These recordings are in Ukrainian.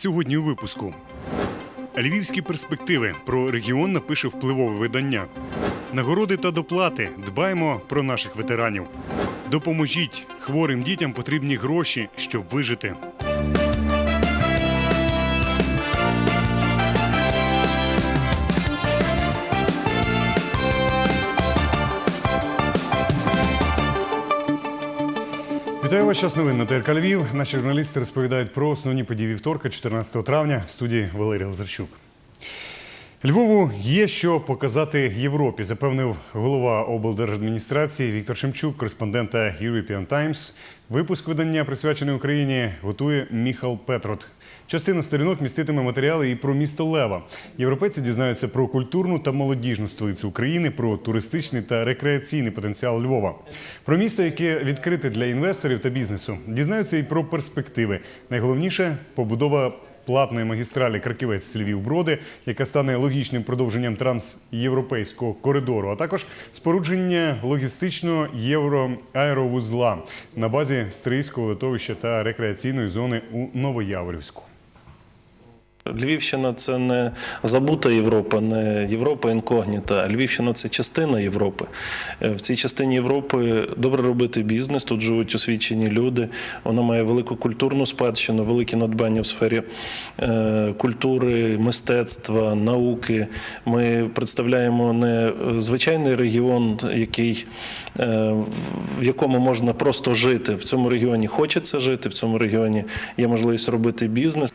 Сьогодні у випуску. Львівські перспективи про регіон напише впливове видання. Нагороди та доплати. Дбаємо про наших ветеранів. Допоможіть хворим дітям потрібні гроші, щоб вижити. Вітаю вас. Час новин на ТРК Львів. Наші журналісти розповідають про основні події вівторка, 14 травня. В студії Валерій Лазарчук. Львову є що показати Європі, запевнив голова облдержадміністрації Віктор Шемчук, кореспондента European Times. Випуск видання, присвячений Україні, готує Міхал Петрот. Частина сторінок міститиме матеріали і про місто Лева. Європейці дізнаються про культурну та молодіжну столицю України, про туристичний та рекреаційний потенціал Львова, про місто, яке відкрите для інвесторів та бізнесу. Дізнаються і про перспективи. Найголовніше побудова платної магістралі Краківець Львів Броди, яка стане логічним продовженням трансєвропейського коридору, а також спорудження логістичного євроаеровузла на базі Стрийського литовища та рекреаційної зони у Новояворівську. Львівщина це не забута Європа, не Європа інкогніта. Львівщина це частина Європи. Е, В цій частині Європи добре робити бізнес. Тут живуть освічені люди. Вона має велику культурну спадщину, великі надбання в сфері е, культури, мистецтва, науки. Ми представляємо не звичайний регіон, який е, в якому можна просто жити. В цьому регіоні хочеться жити, в цьому регіоні є можливість робити бізнес.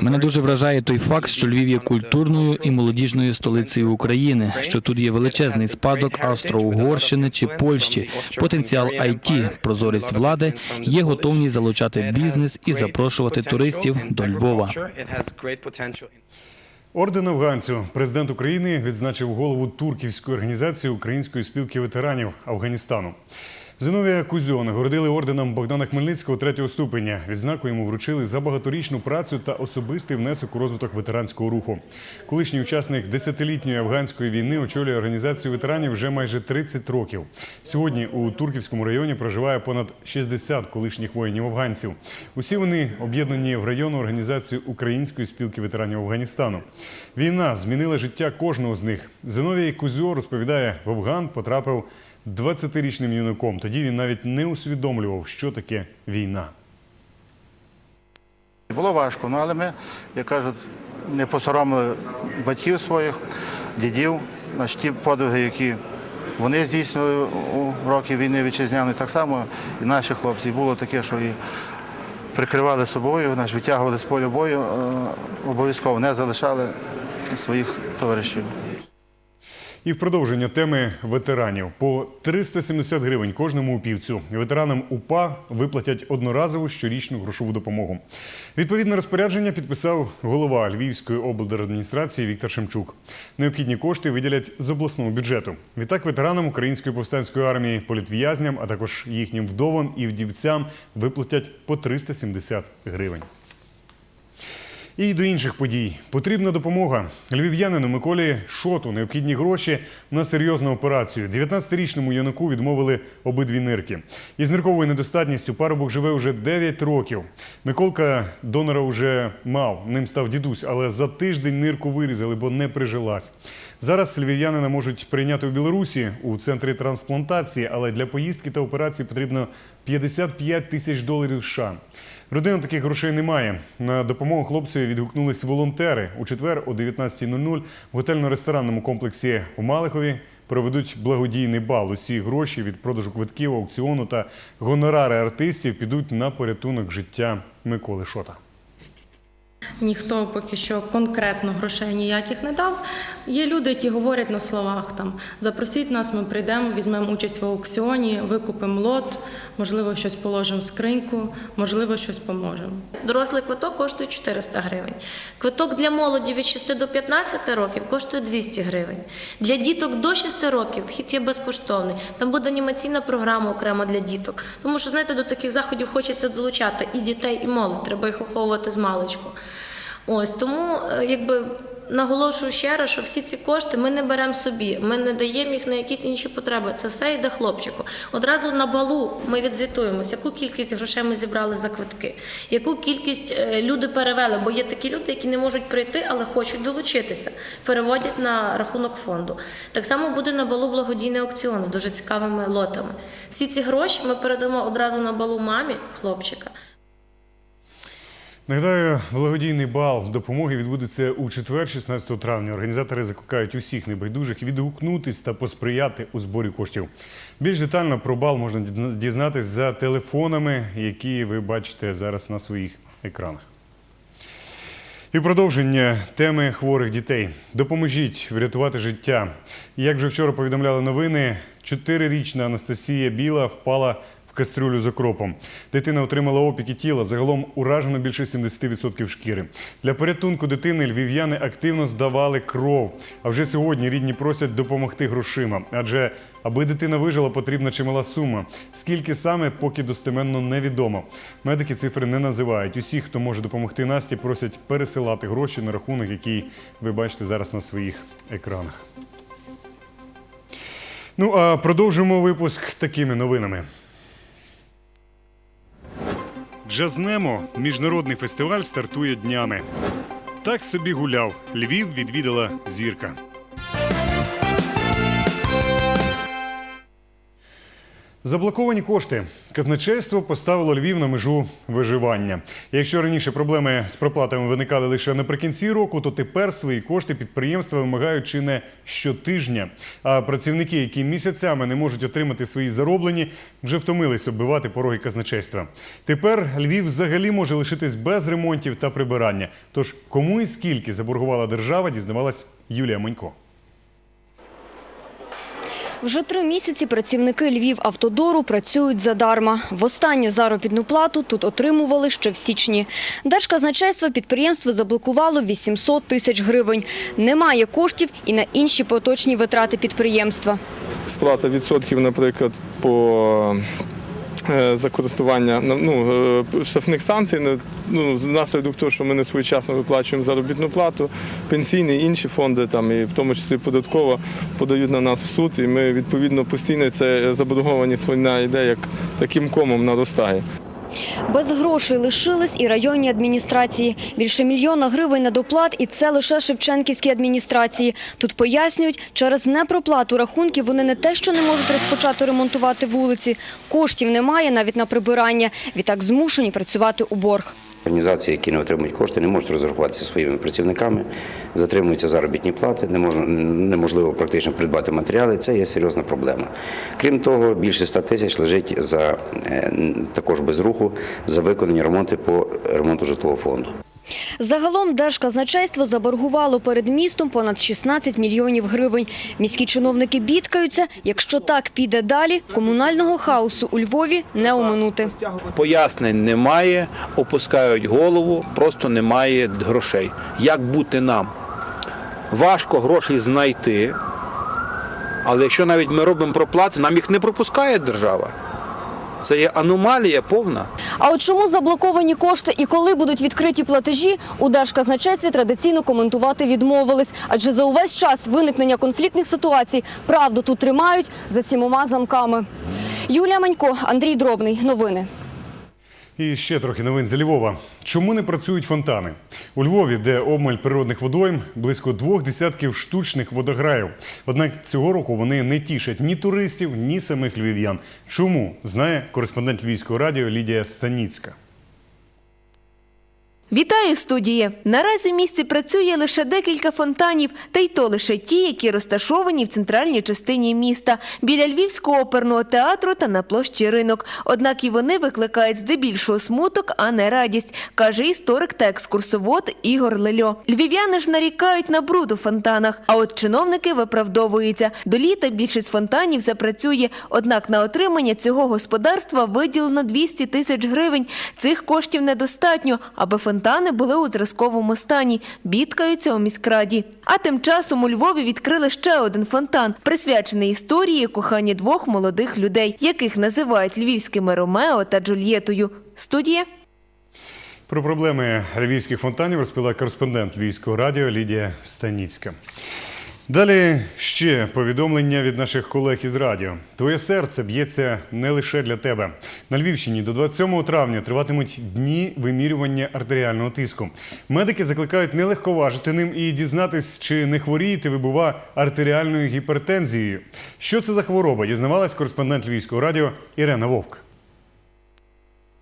Мене дуже вражає той факт, що Львів є культурною і молодіжною столицею України, що тут є величезний спадок Австро-Угорщини чи Польщі, потенціал IT, прозорість влади, є готовність залучати бізнес і запрошувати туристів до Львова. Орден афганцю президент України відзначив голову турківської організації Української спілки ветеранів Афганістану. Зиновія Кузьо нагородили орденом Богдана Хмельницького третього ступеня. Відзнаку йому вручили за багаторічну працю та особистий внесок у розвиток ветеранського руху. Колишній учасник десятилітньої афганської війни очолює організацію ветеранів вже майже 30 років. Сьогодні у Турківському районі проживає понад 60 колишніх воїнів афганців. Усі вони об'єднані в районну організацію Української спілки ветеранів Афганістану. Війна змінила життя кожного з них. Зиновій Кузьо розповідає, в Афган потрапив 20-річним юнаком. Тоді він навіть не усвідомлював, що таке війна. Було важко, ну але ми, як кажуть, не посоромили батьків своїх, дідів, значить, ті подвиги, які вони здійснили у роки війни вітчизняної, так само і наші хлопці. Було таке, що і прикривали собою, значить, витягували з поля бою, е, обов'язково не залишали своїх товаришів. І в продовження теми ветеранів по 370 гривень кожному упівцю. Ветеранам УПА виплатять одноразову щорічну грошову допомогу. Відповідне розпорядження підписав голова Львівської облдержадміністрації Віктор Шемчук. Необхідні кошти виділять з обласного бюджету. Відтак ветеранам Української повстанської армії, політв'язням, а також їхнім вдовам і вдівцям виплатять по 370 гривень. І до інших подій потрібна допомога. Львів'янину Миколі Шоту необхідні гроші на серйозну операцію. 19-річному юнаку відмовили обидві нирки. Із нирковою недостатністю парубок живе уже 9 років. Миколка донора вже мав, ним став дідусь, але за тиждень нирку вирізали, бо не прижилась. Зараз львів'янина можуть прийняти у Білорусі у центрі трансплантації, але для поїздки та операції потрібно 55 тисяч доларів США. Родина таких грошей немає. На допомогу хлопцеві відгукнулись волонтери. У четвер о 19.00 в готельно-ресторанному комплексі у Малихові проведуть благодійний бал. Усі гроші від продажу квитків, аукціону та гонорари артистів підуть на порятунок життя Миколи Шота. Ніхто поки що конкретно грошей ніяких не дав. Є люди, які говорять на словах там запросіть нас, ми прийдемо, візьмемо участь в аукціоні, викупимо лот, можливо, щось положимо в скриньку, можливо, щось поможемо. Дорослий квиток коштує 400 гривень. Квиток для молоді від 6 до 15 років коштує 200 гривень. Для діток до 6 років вхід є безкоштовний. Там буде анімаційна програма окремо для діток. Тому що, знаєте, до таких заходів хочеться долучати і дітей, і молодь. Треба їх виховувати з маличку. Ось тому, е, якби Наголошую ще раз, що всі ці кошти ми не беремо собі, ми не даємо їх на якісь інші потреби. Це все йде хлопчику. Одразу на балу ми відзвітуємося, яку кількість грошей ми зібрали за квитки, яку кількість е, люди перевели, бо є такі люди, які не можуть прийти, але хочуть долучитися, переводять на рахунок фонду. Так само буде на балу благодійний аукціон з дуже цікавими лотами. Всі ці гроші ми передамо одразу на балу мамі хлопчика. Нагадаю, благодійний бал допомоги відбудеться у четвер, 16 травня. Організатори закликають усіх небайдужих відгукнутись та посприяти у зборі коштів. Більш детально про бал можна дізнатись за телефонами, які ви бачите зараз на своїх екранах. І продовження теми хворих дітей. Допоможіть врятувати життя. Як вже вчора повідомляли новини, чотирирічна Анастасія Біла впала кастрюлю з окропом. Дитина отримала опіки тіла, загалом уражено більше 70% шкіри. Для порятунку дитини львів'яни активно здавали кров. А вже сьогодні рідні просять допомогти грошима. Адже аби дитина вижила, потрібна чимала сума. Скільки саме, поки достеменно невідомо. Медики цифри не називають. Усі, хто може допомогти Насті, просять пересилати гроші на рахунок, який ви бачите зараз на своїх екранах. Ну а продовжимо випуск такими новинами. Джазнемо міжнародний фестиваль стартує днями. Так собі гуляв. Львів відвідала зірка. Заблоковані кошти. Казначейство поставило Львів на межу виживання. Якщо раніше проблеми з проплатами виникали лише наприкінці року, то тепер свої кошти підприємства вимагають чи не щотижня. А працівники, які місяцями не можуть отримати свої зароблені, вже втомились оббивати пороги казначейства. Тепер Львів взагалі може лишитись без ремонтів та прибирання. Тож кому і скільки заборгувала держава, дізнавалась Юлія Манько. Вже три місяці працівники Львівавтодору працюють задарма. Востаннє заробітну плату тут отримували ще в січні. Держказначейство підприємство заблокувало 800 тисяч гривень. Немає коштів і на інші поточні витрати підприємства. сплата відсотків, наприклад, по за користування ну, е, штрафних санкцій, ну, внаслідок того, що ми не своєчасно виплачуємо заробітну плату, пенсійні інші фонди, там, і в тому числі податково, подають на нас в суд, і ми відповідно постійно це заборгованість війна йде як таким комом наростає. Без грошей лишились і районні адміністрації. Більше мільйона гривень на доплат, і це лише Шевченківські адміністрації. Тут пояснюють, через непроплату рахунків вони не те, що не можуть розпочати ремонтувати вулиці. Коштів немає навіть на прибирання. Відтак змушені працювати у борг. Організації, які не отримують кошти, не можуть розрахуватися своїми працівниками, затримуються заробітні плати, неможливо практично придбати матеріали. Це є серйозна проблема. Крім того, більше 100 тисяч лежить за е, також без руху за виконані ремонти по ремонту житлового фонду. Загалом Держказначейство заборгувало перед містом понад 16 мільйонів гривень. Міські чиновники бідкаються, якщо так піде далі, комунального хаосу у Львові не оминути. Пояснень немає, опускають голову, просто немає грошей. Як бути нам? Важко гроші знайти, але якщо навіть ми робимо проплати, нам їх не пропускає держава. Це є аномалія повна. А от чому заблоковані кошти і коли будуть відкриті платежі, у Держказначействі традиційно коментувати відмовились. Адже за увесь час виникнення конфліктних ситуацій правду тут тримають за сімома замками. Юлія Манько, Андрій Дробний. Новини. І ще трохи новин з Львова. Чому не працюють фонтани? У Львові, де обмаль природних водойм, близько двох десятків штучних водограїв. Однак цього року вони не тішать ні туристів, ні самих львів'ян. Чому знає кореспондент Львівського радіо Лідія Станіцька. Вітаю студії! Наразі в місті працює лише декілька фонтанів, та й то лише ті, які розташовані в центральній частині міста, біля Львівського оперного театру та на площі ринок. Однак і вони викликають здебільшого смуток, а не радість, каже історик та екскурсовод Ігор Лельо. Львів'яни ж нарікають на бруд у фонтанах, а от чиновники виправдовуються. До літа більшість фонтанів запрацює, однак на отримання цього господарства виділено 200 тисяч гривень. Цих коштів недостатньо, аби фонтани були у зразковому стані, бідкаються у міськраді. А тим часом у Львові відкрили ще один фонтан, присвячений історії кохання двох молодих людей, яких називають львівськими Ромео та Джульєтою. Студія Про проблеми львівських фонтанів розповіла кореспондент Львівського радіо Лідія Станіцька. Далі ще повідомлення від наших колег із радіо. Твоє серце б'ється не лише для тебе. На Львівщині до 27 травня триватимуть дні вимірювання артеріального тиску. Медики закликають не легковажити ним і дізнатись, чи не хворієте ви, бува, артеріальною гіпертензією. Що це за хвороба? Дізнавалась кореспондент Львівського радіо Ірена Вовк.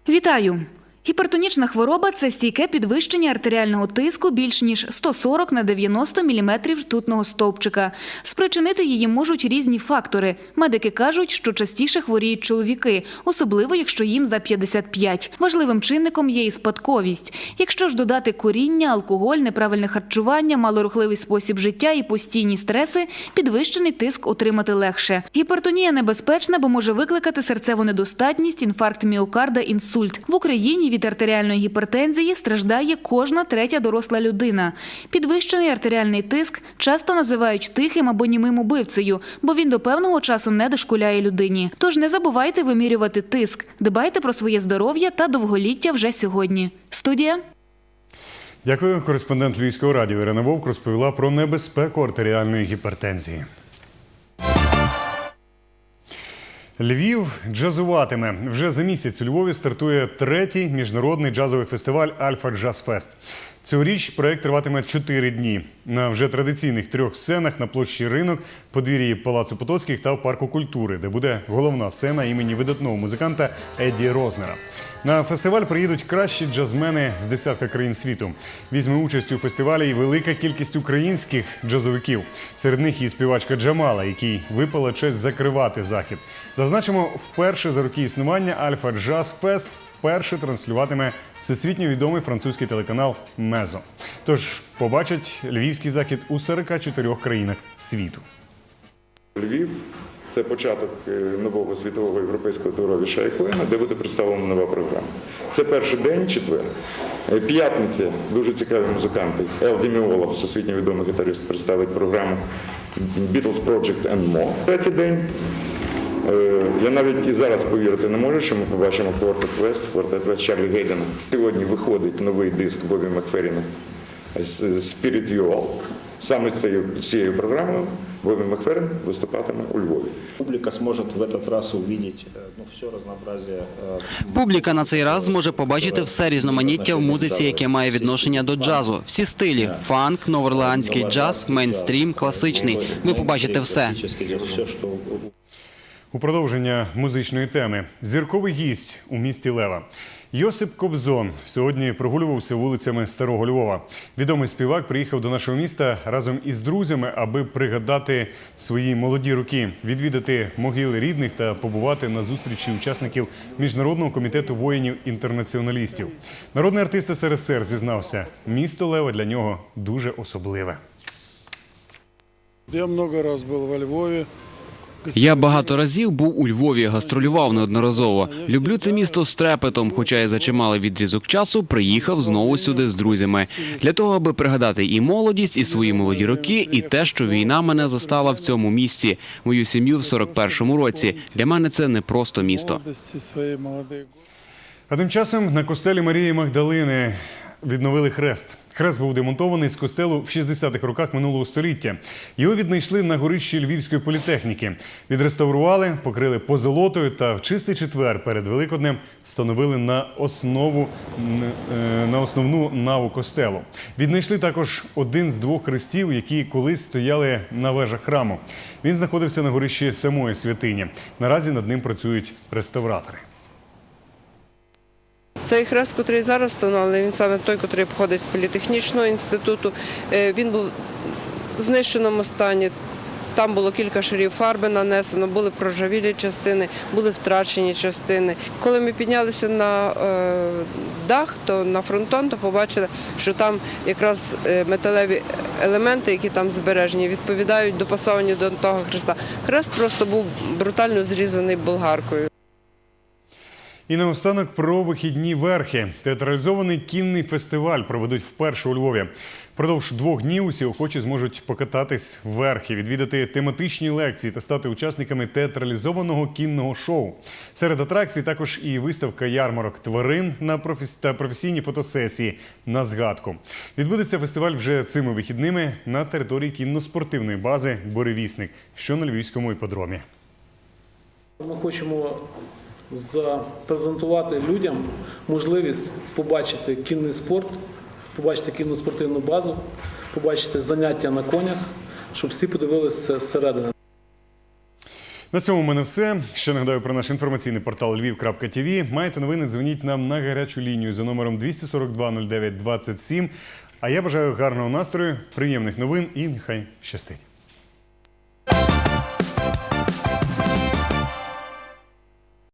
Вітаю! Гіпертонічна хвороба це стійке підвищення артеріального тиску більш ніж 140 на 90 мм ртутного стовпчика. Спричинити її можуть різні фактори. Медики кажуть, що частіше хворіють чоловіки, особливо якщо їм за 55. Важливим чинником є і спадковість. Якщо ж додати куріння, алкоголь, неправильне харчування, малорухливий спосіб життя і постійні стреси, підвищений тиск отримати легше. Гіпертонія небезпечна, бо може викликати серцеву недостатність, інфаркт міокарда, інсульт. В Україні від артеріальної гіпертензії страждає кожна третя доросла людина. Підвищений артеріальний тиск часто називають тихим або німим убивцею, бо він до певного часу не дошкуляє людині. Тож не забувайте вимірювати тиск, дбайте про своє здоров'я та довголіття вже сьогодні. Студія. Дякую. Кореспондент Львівського радіо Ірина Вовк розповіла про небезпеку артеріальної гіпертензії. Львів джазуватиме. Вже за місяць у Львові стартує третій міжнародний джазовий фестиваль Альфа Джаз Фест. Цьогоріч проект триватиме чотири дні на вже традиційних трьох сценах на площі ринок, подвір'ї Палацу Потоцьких та в парку культури, де буде головна сцена імені видатного музиканта Едді Рознера. На фестиваль приїдуть кращі джазмени з десятка країн світу. Візьме участь у фестивалі і велика кількість українських джазовиків. Серед них і співачка Джамала, якій випала честь закривати захід. Зазначимо, вперше за роки існування Альфа Джаз Фест вперше транслюватиме всесвітньо відомий французький телеканал Мезо. Тож побачать львівський захід у 44 країнах світу. Львів це початок е, нового світового європейського туру Віша Клена, де буде представлена нова програма. Це перший день, четвер. Е, П'ятниця, дуже цікаві музиканти. Ел Деміола, всесвітньо відомий гітарист, представить програму Beatles Project and More. Третій день. е, Я навіть і зараз повірити не можу, що ми побачимо Quartet West, Quartet West Чарлі Гейдена. Сьогодні виходить новий диск Бобі Макферіна Spirit You All. Саме з цією програмою Бобі Макферін виступатиме у Львові. Публика сможет в этот раз увидеть э, ну, все разнообразие. э, Публіка на цей раз зможе побачити все різноманіття в музиці, яке має відношення до джазу. Всі стилі: фанк, новоорлеанський джаз, мейнстрім, класичний. Ви побачите все. У продовження музичної теми зірковий гість у місті Лева. Йосип Кобзон сьогодні прогулювався вулицями Старого Львова. Відомий співак приїхав до нашого міста разом із друзями, аби пригадати свої молоді роки, відвідати могили рідних та побувати на зустрічі учасників міжнародного комітету воїнів-інтернаціоналістів. Народний артист СРСР зізнався, місто Лева для нього дуже особливе. Я много раз был во Львове. Я багато разів був у Львові, гастролював неодноразово. Люблю це місто з трепетом, хоча й за чималий відрізок часу приїхав знову сюди з друзями для того, аби пригадати і молодість, і свої молоді роки, і те, що війна мене застала в цьому місці. Мою сім'ю в 41-му році. Для мене це не просто місто. А тим часом на костелі Марії Магдалини відновили хрест. Хрест був демонтований з костелу в 60-х роках минулого століття. Його віднайшли на горищі Львівської політехніки. Відреставрували, покрили позолотою та в чистий четвер перед Великоднем встановили на основу е, на основну наву костелу. Віднайшли також один з двох хрестів, які колись стояли на вежах храму. Він знаходився на горищі самої святині. Наразі над ним працюють реставратори. Цей хрест, який зараз встановлений, він саме той, який походить з політехнічного інституту. Е, Він був в знищеному стані. Там було кілька шарів фарби нанесено, були проржавілі частини, були втрачені частини. Коли ми піднялися на е, дах, то на фронтон, то побачили, що там якраз е, металеві елементи, які там збережені, відповідають допасовані до того хреста. Хрест просто був брутально зрізаний болгаркою. І наостанок про вихідні верхи. Театралізований кінний фестиваль проведуть вперше у Львові. Впродовж двох днів усі охочі зможуть покататись верхи, відвідати тематичні лекції та стати учасниками театралізованого кінного шоу. Серед атракцій також і виставка ярмарок тварин на професі... та професійні фотосесії на згадку. Відбудеться фестиваль вже цими вихідними на території кінно-спортивної бази Буревісник, що на львівському іподромі. Ми хочемо запрезентувати людям можливість побачити кінний спорт, побачити кінну спортивну базу, побачити заняття на конях, щоб всі подивилися зсередини. На цьому в мене все. Ще нагадаю про наш інформаційний портал lviv.tv. Маєте новини, дзвоніть нам на гарячу лінію за номером 242 09 27. А я бажаю гарного настрою, приємних новин і нехай щастить.